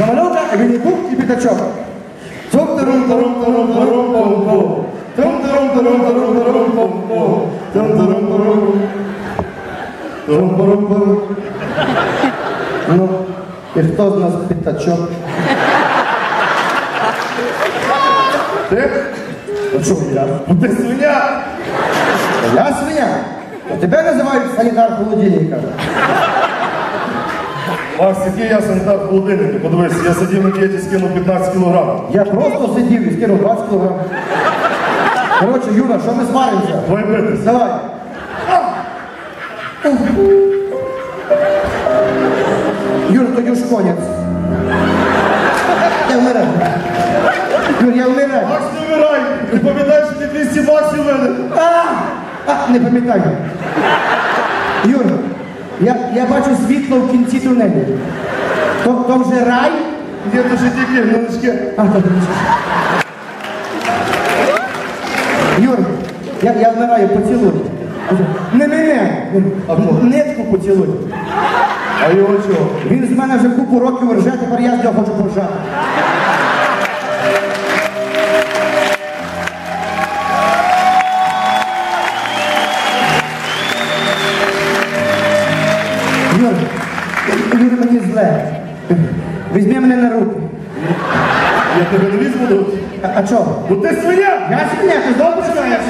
Замальовка, Вінні-Пух і Пітачок. Тум-турум-турум-турум-турум-пум-пум. Тум-турум-турум-турум-турум-пум-пум. Тум-турум-турум. Турум-турум-турум. Ну, і хто з нас Пітачок? Ти? Ну чого я? Ну ти свиня! Я свиня. А тебе називають санітар холодильника. Макс, який я санітар в холодильнику? Подивись, я сидів на дієті, скинув 15 кілограмів. Я просто сидів і скинув 20 кг. Коротше, Юра, що ми сваримося? Твоє битись. Давай. Юр, тоді ж конець. Я вмираю. Юр, я вмираю. Макс, не вмирай! Ти пам'ятаєш, що ти 200 баксів винен? А! А, не пам'ятаю. Я, я бачу світло в кінці тунелю. То, то вже рай? Є то ще тільки гнилички. А, то Юр, я, я вмираю, поцілуй. Не мене, нитку поцілуй. А його чого? Він з мене вже купу років рже, тепер я з нього хочу поржати. Юр, мені зле. Візьми мене на руки. Я тебе не візьму. А, чого? Бо ти свиня! Я свиня, ти знову починаєш?